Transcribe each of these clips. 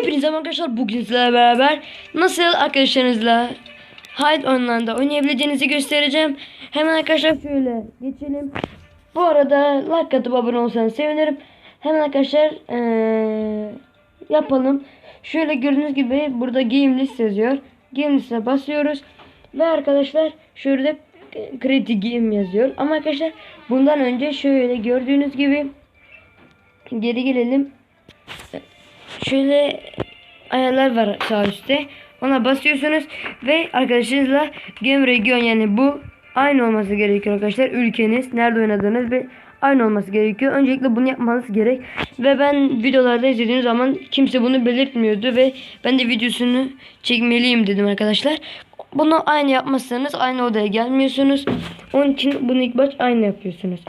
Hepinize arkadaşlar bugün sizlerle beraber nasıl arkadaşlarınızla Hide Online'da oynayabileceğinizi göstereceğim. Hemen arkadaşlar şöyle geçelim. Bu arada like atıp abone olsanız sevinirim. Hemen arkadaşlar eee, yapalım. Şöyle gördüğünüz gibi burada game list yazıyor. Game list'e basıyoruz. Ve arkadaşlar şurada Creative Game yazıyor. Ama arkadaşlar bundan önce şöyle gördüğünüz gibi geri gelelim. Şöyle ayarlar var sağ üstte. Ona basıyorsunuz ve arkadaşınızla game region yani bu aynı olması gerekiyor arkadaşlar. Ülkeniz, nerede oynadığınız ve aynı olması gerekiyor. Öncelikle bunu yapmanız gerek. Ve ben videolarda izlediğim zaman kimse bunu belirtmiyordu ve ben de videosunu çekmeliyim dedim arkadaşlar. Bunu aynı yapmazsanız aynı odaya gelmiyorsunuz. Onun için bunu ilk baş aynı yapıyorsunuz.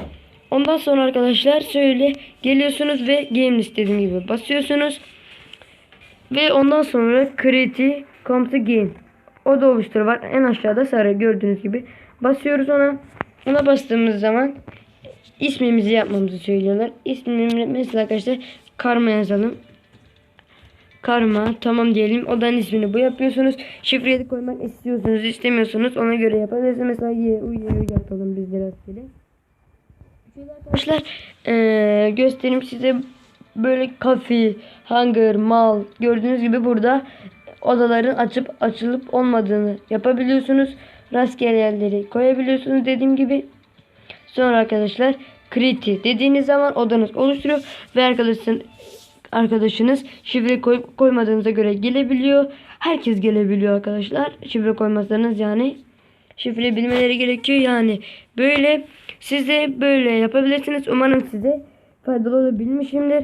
Ondan sonra arkadaşlar şöyle geliyorsunuz ve game list dediğim gibi basıyorsunuz. Ve ondan sonra Create Come to Game. O da oluştur var. En aşağıda sarı gördüğünüz gibi. Basıyoruz ona. Ona bastığımız zaman ismimizi yapmamızı söylüyorlar. İsmimi mesela arkadaşlar Karma yazalım. Karma tamam diyelim. Odanın ismini bu yapıyorsunuz. Şifreyi de koymak istiyorsunuz istemiyorsunuz ona göre yapabilirsiniz. Mesela Y, U, Y, yapalım biz de rastgele. Arkadaşlar eee, göstereyim size böyle kafe, hangar, mal gördüğünüz gibi burada odaların açıp açılıp olmadığını yapabiliyorsunuz. Rastgele yerleri koyabiliyorsunuz dediğim gibi. Sonra arkadaşlar kriti dediğiniz zaman odanız oluşturuyor ve arkadaşın arkadaşınız şifre koyup koymadığınıza göre gelebiliyor. Herkes gelebiliyor arkadaşlar. Şifre koymazsanız yani şifre bilmeleri gerekiyor. Yani böyle siz de böyle yapabilirsiniz. Umarım size faydalı olabilmişimdir.